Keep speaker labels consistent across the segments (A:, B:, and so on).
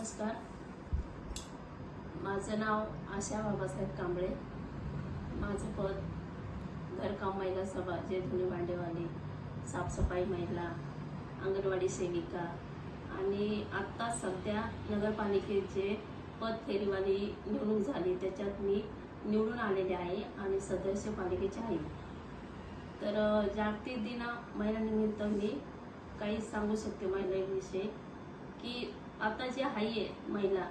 A: नमस्कार. माझं नाव आशा बाबासाहेब कांबळे. माझं पद घरकाम महिला सभा जे धुणे भांडेवाली साफसफाई महिला अंगणवाडी सेविका आणि आत्ता सध्या नगरपालिकेचे पद फेरीवाली निवडणूक झाली त्याच्यात मी निवडून आलेले आहे आणि सदस्य पालिकेचे आहे. तर जागतिक दिन महिलानिमित्त मी काही सांगू शकते महिलांविषयी की आता जे आहे महिला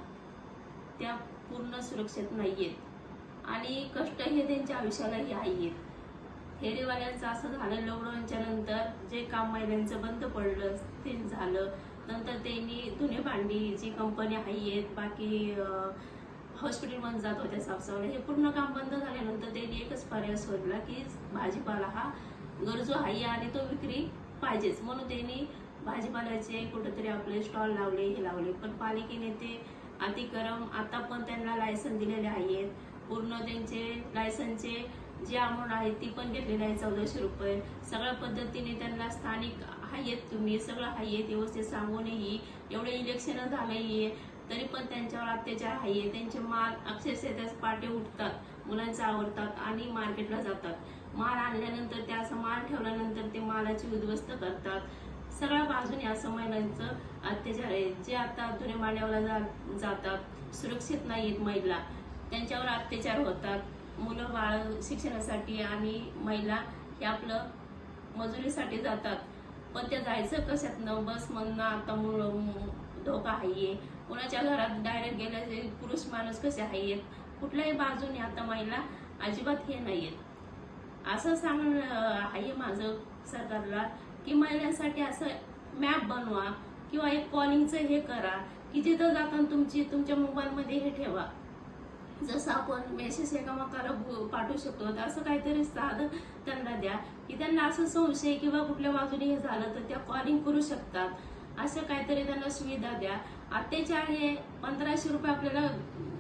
A: त्या पूर्ण सुरक्षित नाही आहेत आणि कष्ट हे त्यांच्या आयुष्यालाही आहेत फेरीवाल्यांचं असं झालं लॉकडाऊनच्या नंतर जे काम महिलांचं बंद पडलं ते झालं. नंतर त्यांनी धुणे भांडी जी कंपनी आहेत बाकी हॉस्पिटलमध्ये जात होत्या साफसफाई हे पूर्ण काम बंद झाल्यानंतर त्यांनी एकच पर्याय शोधला की भाजीपाला हा गरजू आहे आणि तो विक्री पाहिजेच. म्हणून त्यांनी भाजीपाल्याचे कुठेतरी आपले स्टॉल लावले हे लावले. पण पालिकेने ते अतिक्रम आता पण त्यांना लायसन दिलेले आहेत. पूर्ण त्यांचे लायसनचे जे अमाऊंट आहे ती पण घेतलेली आहे चौदाशे रुपये. सगळ्या पद्धतीने त्यांना स्थानिक आहेत तुम्ही सगळं आहेत व्यवस्थित सांगूनही एवढे इलेक्शन झालंही तरी पण त्यांच्यावर अत्याचार आहे. त्यांचे माल अक्षरशः त्याच पाटे उठतात मुलांचा आवडतात आणि मार्केटला जातात. माल आणल्यानंतर त्याचा माल ठेवल्यानंतर ते मालाची उद्ध्वस्त करतात. सगळ्या बाजूने असं महिलांचं अत्याचार आहे. जे आता धुरे मांड्यावर जा- जातात सुरक्षित नाहीत महिला त्यांच्यावर अत्याचार होतात. मुलं बाळ शिक्षणासाठी आणि महिला हे आपलं मजुरीसाठी जातात. पण त्या जायचं कशातनं? बस म्हणणं आता मुलं धोका आहे कोणाच्या घरात डायरेक्ट गेल्याचे पुरुष माणूस कसे आहेत कुठल्याही बाजूने आता महिला अजिबात हे नाहीयेत. असं सांगणं आहे माझं सरकारला. की महिलांसाठी असं मॅप बनवा किंवा एक कॉलिंगचं हे करा की जिथं जाताना तुमची तुमच्या मोबाईलमध्ये हे ठेवा. जसं आपण मेसेज एकामेकाला पाठवू शकतो तर असं काहीतरी साधं त्यांना द्या की त्यांना असं संशय किंवा कुठल्या बाजूने हे झालं तर त्या कॉलिंग करू शकतात. असं काहीतरी त्यांना सुविधा द्या. अत्याचार हे पंधराशे रुपये आपल्याला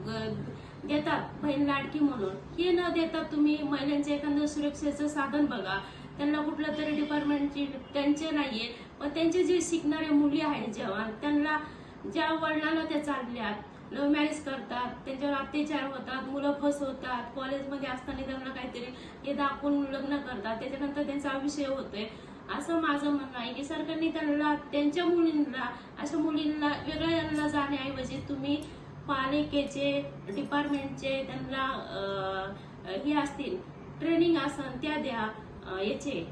A: ग- देतात बहीण लाडकी म्हणून. हे न देता तुम्ही महिलांच्या एखादं सुरक्षेचं साधन बघा. त्यांना कुठलं तरी डिपार्टमेंटची त्यांचे नाही आहे पण त्यांचे जे शिकणाऱ्या मुली आहेत जेव्हा त्यांना ज्या वडिलांना त्या चालल्यात लव्ह मॅरेज करतात त्यांच्यावर अत्याचार होतात मुलं फसवतात कॉलेजमध्ये असताना त्यांना काहीतरी हे दाखवून लग्न करतात त्याच्यानंतर त्यांचा विषय होतोय. असं माझं म्हणणं आहे की सरकारने त्यांना त्यांच्या मुलींना अशा मुलींना वेगळ्या यांना जाण्याऐवजी तुम्ही पालिकेचे डिपार्टमेंटचे त्यांना हे असतील ट्रेनिंग असन त्या द्या. याचे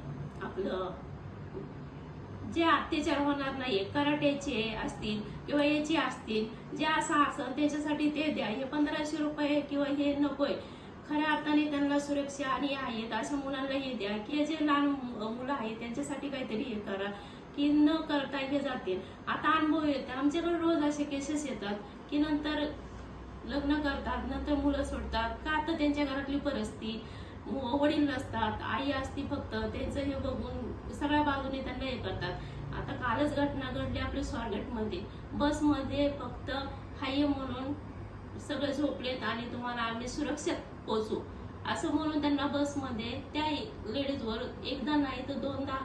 A: आपलं जे अत्याचार होणार नाही कराटेचे असतील किंवा याचे असतील जे असं असेल त्याच्यासाठी ते द्या. हे पंधराशे रुपये किंवा हे नकोय. खऱ्या अर्थाने त्यांना सुरक्षा आणि आहेत अशा मुलांना हे द्या. की हे जे लहान मुलं आहेत त्यांच्यासाठी काहीतरी हे करा. की न करता हे जातील. आता अनुभव येते. आमच्याकडे रोज असे केसेस येतात की नंतर लग्न करतात नंतर मुलं सोडतात. का? आता त्यांच्या घरातली परिस्थिती वडील नसतात आई असती फक्त त्यांचं हे बघून सगळ्या बाजूने त्यांना हे करतात. आता कालच घटना घडली आपल्या स्वारगेटमध्ये. बसमध्ये फक्त हाय म्हणून सगळे झोपलेत आणि तुम्हाला आम्ही सुरक्षित पोचू असं म्हणून त्यांना बसमध्ये त्या लेडीजवर एकदा नाही तर दोनदा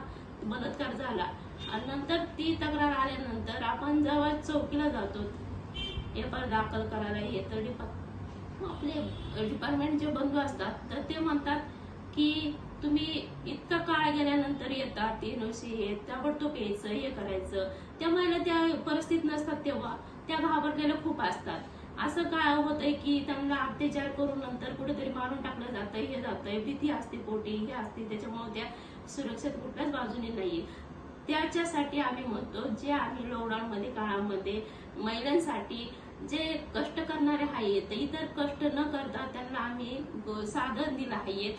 A: बलात्कार झाला. आणि नंतर ती तक्रार आल्यानंतर आपण जेव्हा चौकीला जातो. एफ आर दाखल करायला हे तरी फक्त आपले डिपार्टमेंट जे बंधू असतात तर ते म्हणतात की तुम्ही इतका काळ गेल्यानंतर येतात एनओसी हे ताबडतोब यायचं हे करायचं. त्या महिला त्या परिस्थितीत नसतात तेव्हा. त्या घाबरलेल्या खूप असतात. असं काय होतंय की त्यांना अत्याचार करून नंतर कुठेतरी मारून टाकलं जातं हे जातंय भीती असते पोटी हे असते त्याच्यामुळे त्या सुरक्षित कुठल्याच बाजूने नाहीये. त्याच्यासाठी आम्ही म्हणतो जे आम्ही लॉकडाऊन मध्ये काळामध्ये महिलांसाठी जे कष्ट करणारे आहेत इतर कष्ट न करता त्यांना आम्ही साधन दिलं आहे